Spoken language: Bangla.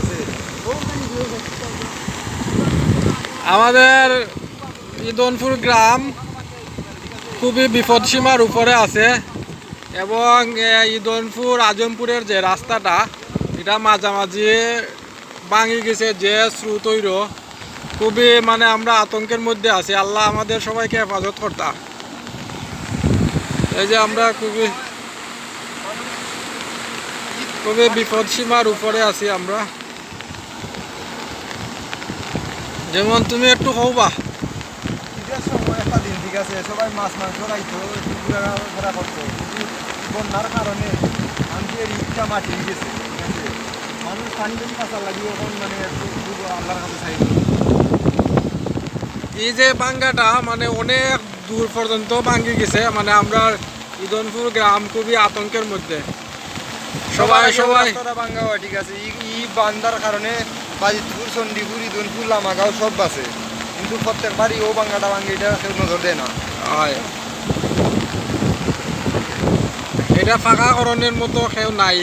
আছে? আমাদের ইদনপুর গ্রাম খুবই বিপদসীমার উপরে আছে এবং ইদনপুর আজমপুরের যে রাস্তাটা, এটা মাঝামাঝি ভাঙি গেছে যে স্রোত তৈর খুবই মানে আমরা আতঙ্কের মধ্যে আছি। আল্লাহ আমাদের সবাইকে হেফাজত করতা। এই যে আমরা খুবই খুবই বিপদসীমার উপরে আছি আমরা। যেমন তুমি একটু হওবা একটা দিন ঠিক আছে। সবাই মাছ মাংস খাইতো ঘোরা করতো বন্যার কারণে মানুষের ঈদটা মাটি গেছে ঠিক আছে। মানুষ পানি পানি কাঁচা লাগিয়ে এখন মানে আল্লাহর কাছে এই যে বাঙ্গাটা মানে অনেক দূর পর্যন্ত ভাঙ্গি গেছে। মানে আমরা ইদনপুর গ্রাম খুবই আতঙ্কের মধ্যে। সবাই সবাই। বাঙ্গাওয়া ঠিক আছে? ই বান্দার কারণে বাজিতপুর চণ্ডীপুর ইদনপুর লামাগাঁও সব আছে কিন্তু প্রত্যেকবারই ও বাঙ্গাটা ভাঙ্গে এটা কেউ নজর দেয় না। হয়। এটা ফাঁকা করণের মতো কেউ নাই।